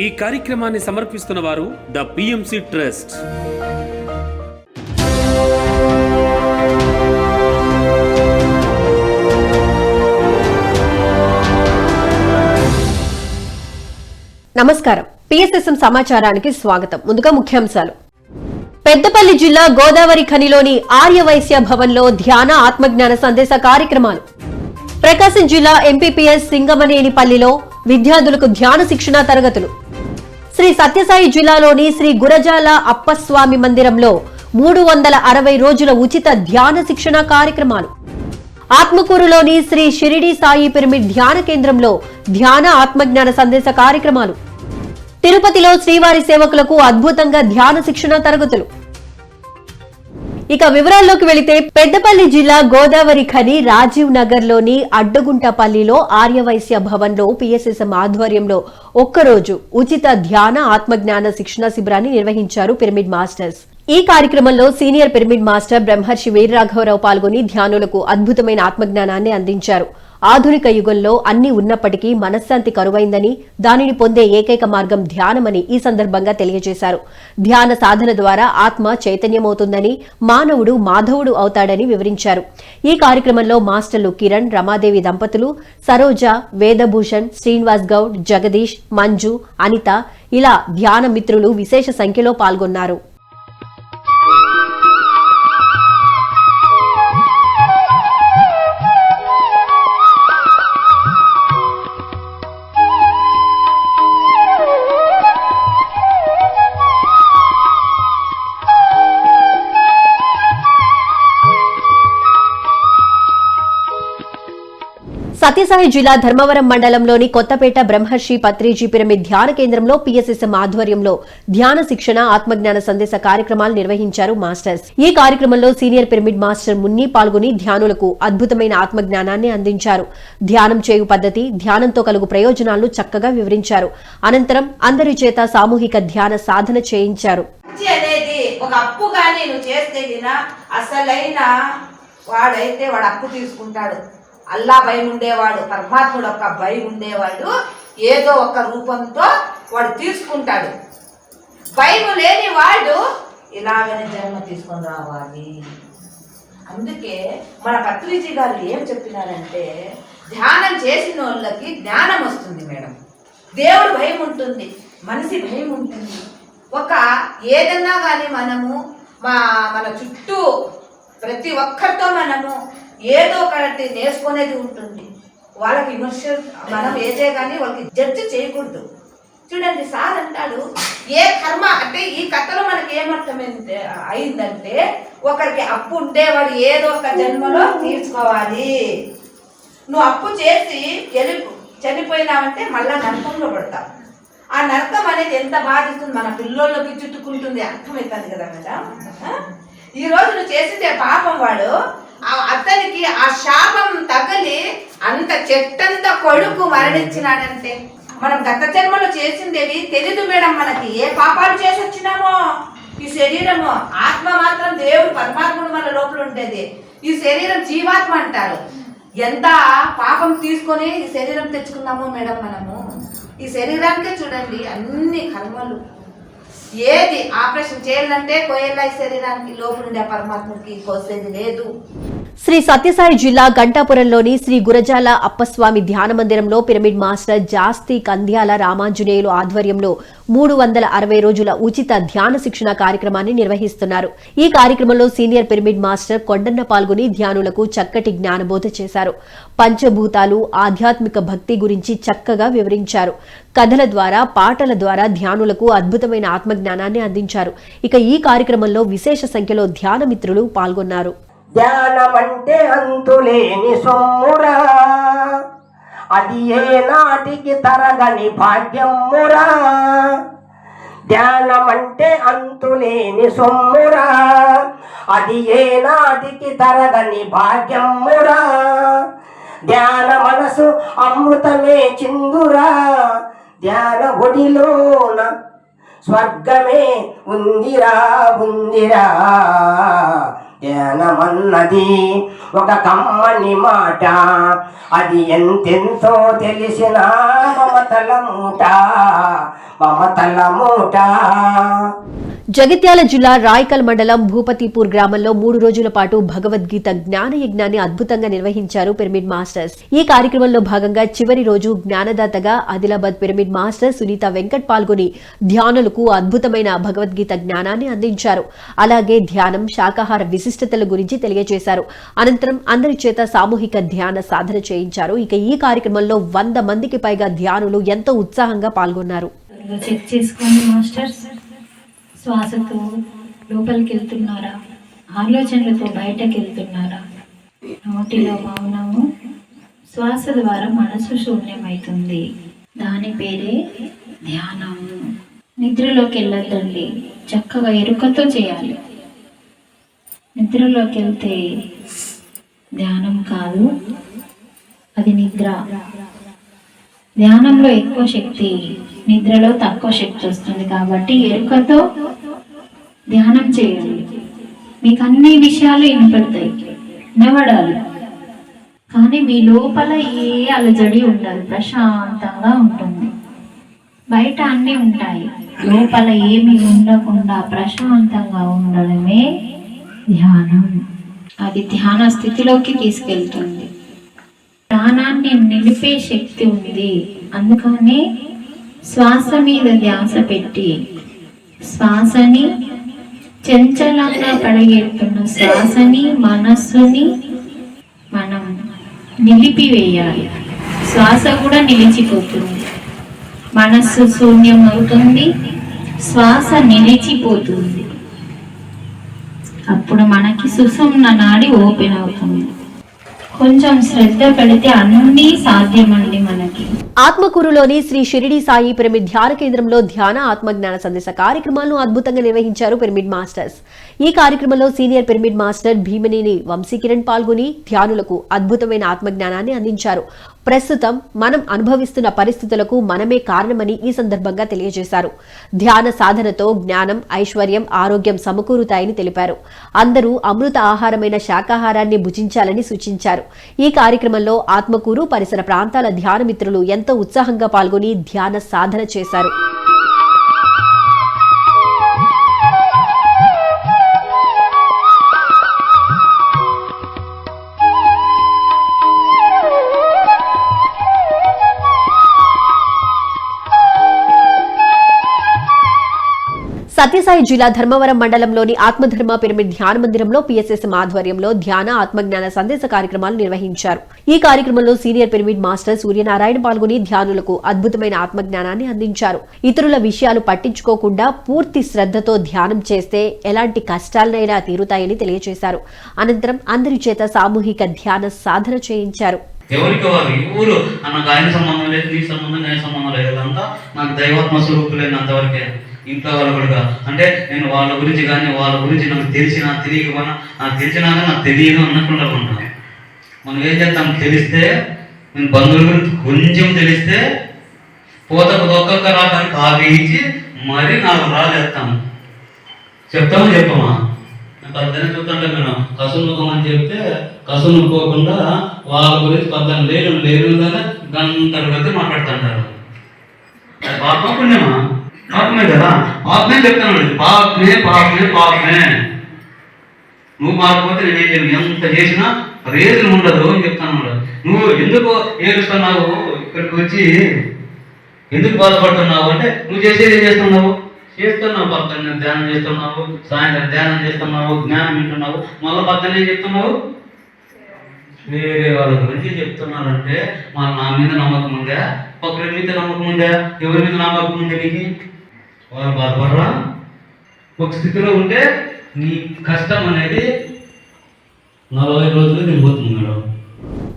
ఈ కార్యక్రమాన్ని సమర్పిస్తున్న వారు ద పిఎంసి ట్రస్ట్. నమస్కారం. పిఎస్ఎస్ఎం సమాచారానికి స్వాగతం. ముందుగా ముఖ్యాంశాలు. పెద్దపల్లి జిల్లా గోదావరి ఖనిలోని ఆర్యవైశ్య భవన్లో ధ్యాన ఆత్మజ్ఞాన సందేశ కార్యక్రమాలు. ప్రకాశం జిల్లా ఎంపీపీఎస్ సింగమనేనిపల్లిలో విద్యార్థులకు ధ్యాన శిక్షణ తరగతులు. శ్రీ సత్యసాయి జిల్లాలోని శ్రీ గురజాల అప్పస్వామి మందిరంలో మూడు వందల అరవై రోజుల ఉచిత ధ్యాన శిక్షణ కార్యక్రమాలు. ఆత్మకూరులోని శ్రీ షిరిడి సాయి పిరమిడ్ ధ్యాన కేంద్రంలో ధ్యాన ఆత్మజ్ఞాన సందేశ కార్యక్రమాలు. తిరుపతిలో శ్రీవారి సేవకులకు అద్భుతంగా ధ్యాన శిక్షణ తరగతులు. ఇక వివరాల్లోకి వెళితే పెద్దపల్లి జిల్లా గోదావరి ఖని రాజీవ్ నగర్లోని అడ్డగుంటపల్లిలో ఆర్యవైశ్య భవన్లో పిఎస్ఎస్ఎం ఆధ్వర్యంలో ఒక్కరోజు ఉచిత ధ్యాన ఆత్మజ్ఞాన శిక్షణ శిబిరాన్ని నిర్వహించారు పిరమిడ్ మాస్టర్స్. ఈ కార్యక్రమంలో సీనియర్ పిరమిడ్ మాస్టర్ బ్రహ్మర్షి వీరరాఘవరావు పాల్గొని ధ్యానులకు అద్భుతమైన ఆత్మజ్ఞానాన్ని అందించారు. ఆధునిక యుగంలో అన్ని ఉన్నప్పటికీ మనశ్శాంతి కరువైందని దానిని పొందే ఏకైక మార్గం ధ్యానమని ఈ సందర్భంగా తెలియజేశారు. ధ్యాన సాధన ద్వారా ఆత్మ చైతన్యమవుతుందని మానవుడు మాధవుడు అవుతాడని వివరించారు. ఈ కార్యక్రమంలో మాస్టర్లు కిరణ్ రమాదేవి దంపతులు సరోజ వేదభూషణ్ శ్రీనివాస్ గౌడ్ జగదీష్ మంజు అనిత ఇలా ధ్యాన మిత్రులు విశేష సంఖ్యలో పాల్గొన్నారు. సత్యసాయి జిల్లా ధర్మవరం మండలంలోని కొత్తపేట బ్రహ్మర్షి పత్రిజీ పిరమిడ్ ధ్యాన కేంద్రంలో పిఎస్ఎస్ఎం ఆధ్వర్యంలో ధ్యాన శిక్షణ ఆత్మజ్ఞాన సందేశ కార్యక్రమాలు నిర్వహించారు మాస్టర్స్. ఈ కార్యక్రమంలో సీనియర్ పిరమిడ్ మాస్టర్ మున్ని పాల్గొని ధ్యానులకు అద్భుతమైన ఆత్మజ్ఞానాన్ని అందించారు. ధ్యానం చేయు పద్ధతి ధ్యానంతో కలుగు ప్రయోజనాలను చక్కగా వివరించారు. అనంతరం అందరి చేత సామూహిక ధ్యాన సాధన చేయించారు. ఒక అప్పు కానీ నువ్వు చేస్తే అసలైన వాడైతే వాడు అప్పు తీసుకుంటాడు. అల్లా భయం ఉండేవాడు పరమాత్ముడు ఒక భయం ఉండేవాడు. ఏదో ఒక రూపంతో వాడు తీసుకుంటాడు. భయం లేని వాడు ఇలాగనే జన్మ తీసుకొని రావాలి. అందుకే మన పత్రిజీ గారు ఏం చెప్పినారంటే ధ్యానం చేసిన వాళ్ళకి జ్ఞానం వస్తుంది మేడం. దేవుడు భయం ఉంటుంది మనిషి భయం ఉంటుంది. ఒక ఏదన్నా కానీ మనము మా మన చుట్టూ ప్రతి ఒక్కరితో మనము ఏదో ఒకటి నేర్చుకునేది ఉంటుంది. వాళ్ళకి విమర్శ మనం ఏదే కానీ వాళ్ళకి జడ్జి చేయకూడదు. చూడండి సార్ అంటాడు ఏ కర్మ అంటే ఈ కథలో మనకి ఏమర్థమైంది అయిందంటే ఒకరికి అప్పు ఉంటే వాడు ఏదో ఒక జన్మలో తీర్చుకోవాలి. నువ్వు అప్పు చేసి వెళ్ళి చనిపోయినావంటే మళ్ళా నరకంలో పడతావు. ఆ నరకం అనేది ఎంత బాధిస్తుంది మన పిల్లోళ్ళకి చుట్టుకుంటుంది అర్థమవుతుంది కదా మేడం? ఈరోజు నువ్వు చేసిందే పాపం వాడు అతనికి ఆ శాపం తగిలి అంత చెట్టంత కొడుకు మరణించినాడంటే. మనం గత జన్మలో చేసిందేవి తెలీదు మేడం మనకి. ఏ పాపాలు చేసి వచ్చినామో? ఈ శరీరము. ఆత్మ మాత్రం దేవుడు పరమాత్ముడు మన లోపల ఉండేది. ఈ శరీరం జీవాత్మ అంటారు. ఎంత పాపం తీసుకొని ఈ శరీరం తెచ్చుకున్నామో మేడం మనము. ఈ శరీరానికే చూడండి అన్ని కర్మలు. ఏది ఆపరేషన్ చేయాలంటే కోయేలా శరీరానికి లోపలుండే పరమాత్మకి కోసేది లేదు. శ్రీ సత్యసాయి జిల్లా గంటాపురంలోని శ్రీ గురజాల అప్పస్వామి ధ్యాన మందిరంలో పిరమిడ్ మాస్టర్ జాస్తి కంద్యాల రామాంజనేయులు ఆధ్వర్యంలో మూడు వందల అరవై రోజుల ఉచిత ధ్యాన శిక్షణ కార్యక్రమాన్ని నిర్వహిస్తున్నారు. ఈ కార్యక్రమంలో సీనియర్ పిరమిడ్ మాస్టర్ కొండన్న పాల్గొని ధ్యానులకు చక్కటి జ్ఞానబోధ చేశారు. పంచభూతాలు ఆధ్యాత్మిక భక్తి గురించి చక్కగా వివరించారు. కథల ద్వారా పాటల ద్వారా ధ్యానులకు అద్భుతమైన ఆత్మజ్ఞానాన్ని అందించారు. ఇక ఈ కార్యక్రమంలో విశేష సంఖ్యలో ధ్యాన మిత్రులు పాల్గొన్నారు. ధ్యానమంటే అంతులేని సొమ్మురా. అది ఏ నాటికి తరగని భాగ్యమురా. ధ్యానమంటే అంతులేని సొమ్మురా. అది ఏ నాటికి తరగని భాగ్యమురా. ధ్యాన మనసు అమృతమే చిందురా. ధ్యాన ఒడిలోన స్వర్గమే ఉందిరా ఉందిరా. ధ్యానమన్నది ఒక కమ్మని మాట అది ఎంతెంతో తెలిసిన మమతల మూట మమతల మూట. జగిత్యాల జిల్లా రాయకల్ మండలం భూపతిపూర్ గ్రామంలో మూడు రోజుల పాటు భగవద్గీత జ్ఞాన యజ్ఞాన్ని అద్భుతంగా నిర్వహించారు పిరమిడ్ మాస్టర్స్. ఈ కార్యక్రమంలో భాగంగా చివరి రోజు జ్ఞానదాతగా ఆదిలాబాద్ పిరమిడ్ మాస్టర్ సునీత వెంకట్ పాల్గొని ధ్యానులకు అద్భుతమైన భగవద్గీత జ్ఞానాన్ని అందించారు. అలాగే ధ్యానం శాకాహార విశిష్టతల గురించి తెలియజేశారు. అనంతరం అందరి చేత సామూహిక ధ్యాన సాధన చేయించారు. ఇక ఈ కార్యక్రమంలో వంద మందికి పైగా ధ్యానులు ఎంతో ఉత్సాహంగా పాల్గొన్నారు. చెక్ చేసుకోండి మాస్టర్స్. శ్వాసతో లోపలికి వెళ్తున్నారా ఆలోచనలతో బయటకు వెళ్తున్నారా నోటిలో మౌనము శ్వాస ద్వారా మనసు శూన్యమవుతుంది దాని పేరే ధ్యానము నిద్రలోకి వెళ్ళొద్దండి చక్కగా ఎరుకతో చేయాలి. నిద్రలోకి వెళ్తే ధ్యానం కాదు అది నిద్ర. ధ్యానంలో ఎక్కువ శక్తి నిద్రలో తక్కువ శక్తి వస్తుంది కాబట్టి ఎరుకతో ధ్యానం చేయాలి మీకు అన్ని విషయాలు వినపడతాయి. వినబడాలి. కానీ మీ లోపల ఏ అలజడి ఉండదు. ప్రశాంతంగా ఉంటుంది. బయట అన్నీ ఉంటాయి. లోపల ఏమి ఉండకుండా ప్రశాంతంగా ఉండడమే ధ్యానం. అది ధ్యాన స్థితిలోకి తీసుకెళ్తుంది. ప్రాణాన్ని నిలిపే శక్తి ఉంది. అందుకని శ్వాస మీద ధ్యాస పెట్టి శ్వాసని చంచలంగా పడగెడుతున్న శ్వాసని మనస్సుని మనం నిలిపివేయాలి. శ్వాస కూడా నిలిచిపోతుంది. మనస్సు శూన్యం అవుతుంది. శ్వాస నిలిచిపోతుంది. అప్పుడు మనకి సుషుమ్న నాడి ఓపెన్ అవుతుంది. కొంచెం శ్రద్ధ పెడితే అన్నీ సాధ్యమండి మనకి. ఆత్మకూరులోని శ్రీ షిరిడి సాయి పిరమిడ్ ధ్యాన కేంద్రంలో ధ్యాన ఆత్మజ్ఞాన సందేశ కార్యక్రమాలను అద్భుతంగా నిర్వహించారు పిరమిడ్ మాస్టర్స్. ఈ కార్యక్రమంలో senior pyramid master Bhimaneni Vamsi Kiran పాల్గొని ధ్యానులకు అద్భుతమైన ఆత్మజ్ఞానాన్ని అందించారు. ప్రస్తుతం మనం అనుభవిస్తున్న పరిస్థితులకు మనమే కారణమని ఈ సందర్భంగా తెలియజేశారు. ధ్యాన సాధనతో జ్ఞానం ఐశ్వర్యం ఆరోగ్యం సమకూరుతాయని తెలిపారు. అందరూ అమృత ఆహారమైన శాకాహారాన్ని భుజించాలని సూచించారు. ఈ కార్యక్రమంలో ఆత్మకూరు పరిసర ప్రాంతాల ధ్యాన మిత్రులు ఎంతో ఉత్సాహంగా పాల్గొని ధ్యాన సాధన చేశారు. సత్యసాయి జిల్లా ధర్మవరం మండలంలోని ఆత్మధర్మ పిరమిడ్ ధ్యాన మందిరంలో పిఎస్ఎస్ఎం ఆధ్వర్యంలో ధ్యాన ఆత్మజ్ఞాన సందేశ కార్యక్రమాలు నిర్వహించారు. ఈ కార్యక్రమంలో సీనియర్ పిరమిడ్ మాస్టర్ సూర్యనారాయణ పాల్గొని ధ్యానులకు అద్భుతమైన ఆత్మజ్ఞానాన్ని అందించారు. ఇతరుల విషయాలు పట్టించుకోకుండా పూర్తి శ్రద్ధతో ధ్యానం చేస్తే ఎలాంటి కష్టాలనైనా తీరుతాయని తెలియజేశారు అనంతరం అందరి చేత సామూహిక ధ్యాన సాధన చేయించారు. ఎవరికి వారు ఎవరు? నాకు ఆయన సంబంధం లేదు నీ సంబంధం నేను సంబంధం లేదు. అంతా నాకు దైవాత్మ స్వరూపులైనంత వరకే. ఇంట్లో వాళ్ళు కూడా అంటే నేను వాళ్ళ గురించి కానీ వాళ్ళ గురించి నాకు తెలిసినా తెలియకపోయినా నాకు తెలిసినా కానీ నాకు తెలియదు అన్నకుండా ఉంటాను మనం ఏం చేస్తాం? తెలిస్తే నేను బంధువుల గురించి కొంచెం తెలిస్తే పోతకు ఒక్కొక్క రాటానికి ఆగ్రహించి మరీ నాకు రాజేస్తాము చెప్తామా చెప్పమా? పద్దెనిమిది చెప్తాంటే నేను కసునుకం అని చెప్తే కసునుకోకుండా వాళ్ళ గురించి పద్దెనిమిది లేరు లేరు కానీ గంటలు కలిసి మాట్లాడుతుంటారు. అది పాపం పుణ్యమా? పాపమే కదా? చెప్తాను పాపమే పాపమే పాపమే నువ్వు మారకపోతే నేను చేయను. ఎంత చేసినా ప్రయోజనం ఉండదు అని చెప్తాను నువ్వు ఎందుకు ఏడుస్తున్నావు? ఇక్కడికి వచ్చి ఎందుకు బాధపడుతున్నావు? అంటే నువ్వు చేసేది ఏం చేస్తున్నావు? చేస్తున్నావు పక్కన ధ్యానం చేస్తున్నావు సాయంత్రం ధ్యానం చేస్తున్నావు జ్ఞానం వింటున్నావు. మళ్ళీ పక్కన ఏం చెప్తున్నావు? వేరే వాళ్ళ గురించి చెప్తున్నారంటే మన నా మీద నమ్మకం ఉందా? ఒకరి మీద నమ్మకం ఉందా? ఎవరి మీద నమ్మకం ఉందా నీకు? వారు బాధపడరా ఒక స్థితిలో ఉంటే నీ కష్టం అనేది నలభై రోజులు దిగిపోతుంది మేడం.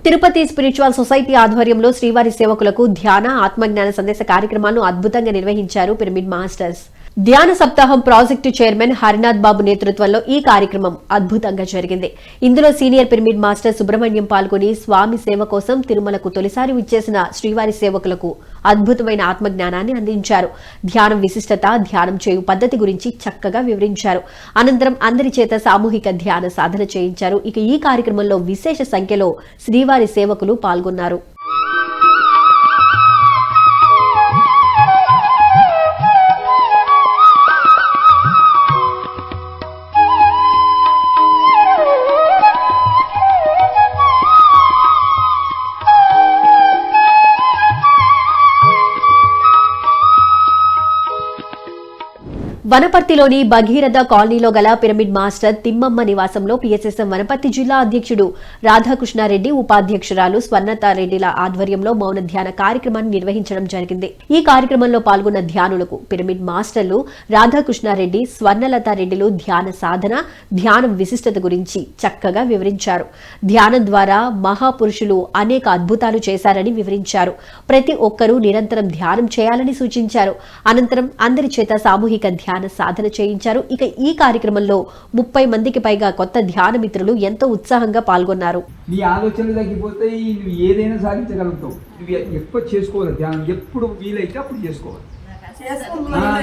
తిరుపతి స్పిరిచువల్ సొసైటీ ఆధ్వర్యంలో శ్రీవారి సేవకులకు ధ్యాన ఆత్మజ్ఞాన సందేశ కార్యక్రమాలను అద్భుతంగా నిర్వహించారు పిరమిడ్ మాస్టర్స్. ధ్యాన సప్తాహం ప్రాజెక్టు చైర్మన్ హరినాథ్ బాబు నేతృత్వంలో ఈ కార్యక్రమం అద్భుతంగా జరిగింది. ఇందులో సీనియర్ పిరమిడ్ మాస్టర్ సుబ్రహ్మణ్యం పాల్గొని స్వామి సేవ కోసం తిరుమలకు తొలిసారి విచ్చేసిన శ్రీవారి సేవకులకు అద్భుతమైన ఆత్మజ్ఞానాన్ని అందించారు. ధ్యానం విశిష్టత ధ్యానం చేయు పద్ధతి గురించి చక్కగా వివరించారు. అనంతరం అందరి చేత సామూహిక ధ్యాన సాధన చేయించారు. ఇక ఈ కార్యక్రమంలో విశేష సంఖ్యలో శ్రీవారి సేవకులు పాల్గొన్నారు. వనపర్తిలోని భగీరథ కాలనీలో గల పిరమిడ్ మాస్టర్ తిమ్మమ్మ నివాసంలో పిఎస్ఎస్ఎం వనపర్తి జిల్లా అధ్యక్షుడు రాధాకృష్ణారెడ్డి ఉపాధ్యక్షురాలు స్వర్ణతారెడ్డిల ఆధ్వర్యంలో మౌన ధ్యాన కార్యక్రమాన్ని నిర్వహించడం జరిగింది. ఈ కార్యక్రమంలో పాల్గొన్న ధ్యానులకు పిరమిడ్ మాస్టర్లు రాధాకృష్ణారెడ్డి స్వర్ణలతారెడ్డిలు ధ్యాన సాధన ధ్యానం విశిష్టత గురించి చక్కగా వివరించారు. ధ్యానం ద్వారా మహాపురుషులు అనేక అద్భుతాలు చేశారని వివరించారు. ప్రతి ఒక్కరూ నిరంతరం ధ్యానం చేయాలని సూచించారు. అనంతరం అందరి చేత సామూహిక ధ్యానం సాధన చేయించారు. ఇక ఈ కార్యక్రమంలో ముప్పై మందికి పైగా కొత్త ధ్యాన మిత్రులు ఎంతో ఉత్సాహంగా పాల్గొన్నారు. నీ ఆలోచనలు తగ్గిపోతాయి నువ్వు ఏదైనా సాధించగలుగుతావు. నువ్వు ఎక్కువ చేసుకోవాలి ధ్యానం? ఎప్పుడు వీలైతే అప్పుడు చేసుకోవాలి.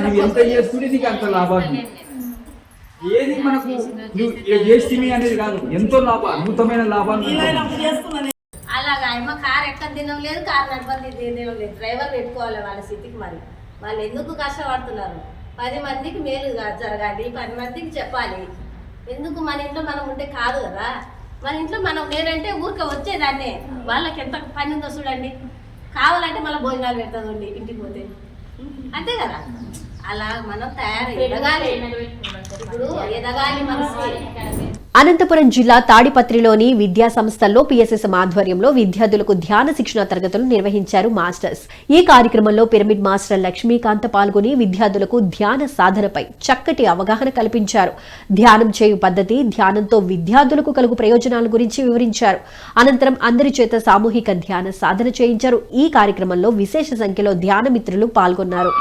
నువ్వు ఎంత చేసుకుంటే నీకు అంత లాభాలు ఏది మనకు నువ్వు చేస్తేమి అనేది కాదు ఎంతో లాభం అద్భుతమైన లాభాలు అలాగా ఆయమ్మ కార్ ఎక్కడ తినడం లేదు కార్ నడపని తినడం లేదు డ్రైవర్ పెట్టుకోవాలి వాళ్ళ స్థితికి మరి. వాళ్ళు ఎందుకు కష్టపడుతున్నారు? పది మందికి మేలు జరగాలి పది మందికి చెప్పాలి. ఎందుకు మన ఇంట్లో మనం ఉంటే కాదు కదా? మన ఇంట్లో మనం నేనంటే ఊరికే వచ్చేదాన్నే. వాళ్ళకి ఎంత పని ఉందో చూడండి. కావాలంటే మళ్ళీ భోజనాలు పెడతాదండి ఇంటికి పోతే. అంతే కదా? అలా మనం తయారు ఎదగాలి. ఇప్పుడు ఎదగాలి మనసు అనంతపురం జిల్లా తాడిపత్రిలోని విద్యా సంస్థల్లో పిఎస్ఎస్ఎం ఆధ్వర్యంలో విద్యార్థులకు ధ్యాన శిక్షణ తరగతులు నిర్వహించారు మాస్టర్స్. ఈ కార్యక్రమంలో పిరమిడ్ మాస్టర్ లక్ష్మీకాంత్ పాల్గొని విద్యార్థులకు ధ్యాన సాధనపై చక్కటి అవగాహన కల్పించారు. ధ్యానం చేయు పద్ధతి ధ్యానంతో విద్యార్థులకు కలుగు ప్రయోజనాల గురించి వివరించారు. అనంతరం అందరి చేత సామూహిక ధ్యాన సాధన చేయించారు. ఈ కార్యక్రమంలో విశేష సంఖ్యలో ధ్యాన మిత్రులు పాల్గొన్నారు.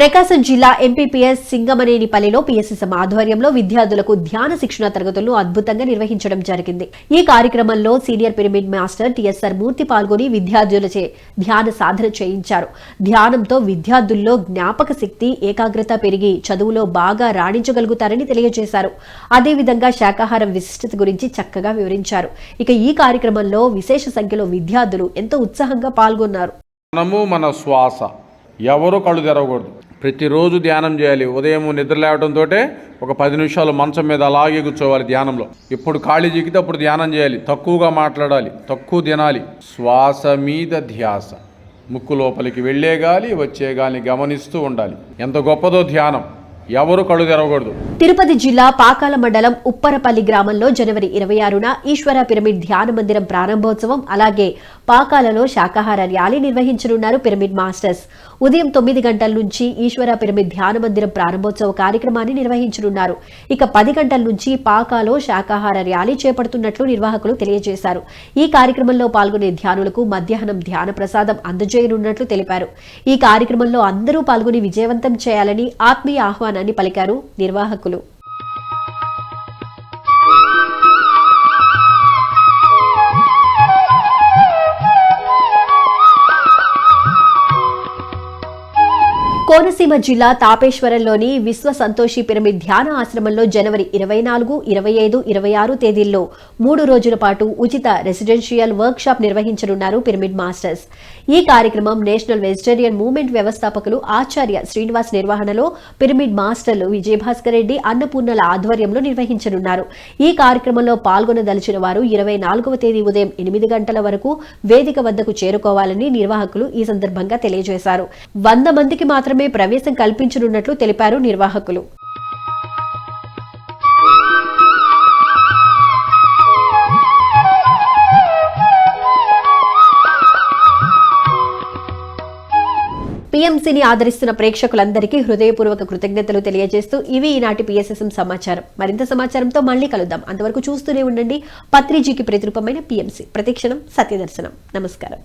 ప్రకాశం జిల్లా ఎంపీపీఎస్ సింగమనేనిపల్లిలో పిఎస్ఎస్ఎం ఆధ్వర్యంలో విద్యార్థులకు ధ్యాన శిక్షణ తరగతులను అద్భుతంగా నిర్వహించడం జరిగింది. ఈ కార్యక్రమంలో senior pyramid master TSR Murthy పాల్గొని విద్యార్థులచే ధ్యాన సాధన చేయించారు. ధ్యానంతో విద్యార్థుల్లో జ్ఞాపక శక్తి ఏకాగ్రత పెరిగి చదువులో బాగా రాణించగలుగుతారని తెలియజేశారు. అదేవిధంగా శాకాహారం విశిష్టత గురించి చక్కగా వివరించారు. ఇక ఈ కార్యక్రమంలో విశేష సంఖ్యలో విద్యార్థులు ఎంతో ఉత్సాహంగా పాల్గొన్నారు. మనము మన శ్వాస. ఎవరు కళ్ళు తెరవకూడదు. ప్రతిరోజు ధ్యానం చేయాలి. ఉదయం నిద్ర లేవడంతో ఒక పది నిమిషాలు మంచం మీద అలాగే కూర్చోవాలి ధ్యానంలో. ఎప్పుడు ఖాళీ చిక్కితే అప్పుడు ధ్యానం చేయాలి. తక్కువగా మాట్లాడాలి తక్కువ తినాలి. శ్వాస మీద ధ్యాస. ముక్కు లోపలికి వెళ్ళే గాలి వచ్చే గాలిని గమనిస్తూ ఉండాలి. ఎంత గొప్పదో ధ్యానం. ఎవరు కళ్ళు తెరవకూడదు. తిరుపతి జిల్లా పాకాల మండలం ఉప్పరపల్లి గ్రామంలో జనవరి ఇరవై ఆరున ఈశ్వర పిరమిడ్ ధ్యాన మందిరం ప్రారంభోత్సవం అలాగే పాకాలలో శాకాహార ర్యాలీ నిర్వహించనున్నారు పిరమిడ్ మాస్టర్స్. ఉదయం తొమ్మిది గంటల నుంచి ఈశ్వర పిరమిడ్ ధ్యాన మందిరం ప్రారంభోత్సవ కార్యక్రమాన్ని నిర్వహించనున్నారు. ఇక పది గంటల నుంచి పాకాలో శాకాహార ర్యాలీ చేపడుతున్నట్లు నిర్వాహకులు తెలియజేశారు. ఈ కార్యక్రమంలో పాల్గొనే ధ్యానులకు మధ్యాహ్నం ధ్యాన ప్రసాదం అందజేయనున్నట్లు తెలిపారు. ఈ కార్యక్రమంలో అందరూ పాల్గొని విజయవంతం చేయాలని ఆత్మీయ ఆహ్వానాన్ని పలికారు నిర్వాహకులు. కోనసీమ జిల్లా తాపేశ్వరంలోని విశ్వ సంతోషి పిరమిడ్ ధ్యాన ఆశ్రమంలో జనవరి ఇరవై నాలుగు ఇరవై ఐదు ఇరవై ఆరు తేదీల్లో మూడు రోజుల పాటు ఉచిత రెసిడెన్షియల్ వర్క్ షాప్ నిర్వహించనున్నారు పిరమిడ్ మాస్టర్స్. ఈ కార్యక్రమం నేషనల్ వెజిటేరియన్ మూవ్మెంట్ వ్యవస్థాపకులు ఆచార్య శ్రీనివాస్ నిర్వహణలో పిరమిడ్ మాస్టర్లు విజయభాస్కర్ రెడ్డి అన్నపూర్ణల ఆధ్వర్యంలో నిర్వహించనున్నారు. ఈ కార్యక్రమంలో పాల్గొనదలిచిన వారు ఇరవై నాలుగవ తేదీ ఉదయం ఎనిమిది గంటల వరకు వేదిక వద్దకు చేరుకోవాలని నిర్వాహకులు ఈ సందర్భంగా తెలియజేశారు. వంద మందికి మాత్రమే ప్రవేశ కల్పించనున్నట్లు తెలిపారు నిర్వాహకులు. పీఎంసీని ఆదరిస్తున్న ప్రేక్షకులందరికీ హృదయపూర్వక కృతజ్ఞతలు తెలియజేస్తూ ఇవి ఈనాటి పిఎస్ఎస్ఎం సమాచారం. మరింత సమాచారంతో మళ్ళీ కలుద్దాం. అంతవరకు చూస్తూనే ఉండండి. పత్రిజీకి ప్రతిరూపమైన పిఎంసీ. ప్రతిక్షణం సత్యదర్శనం. నమస్కారం.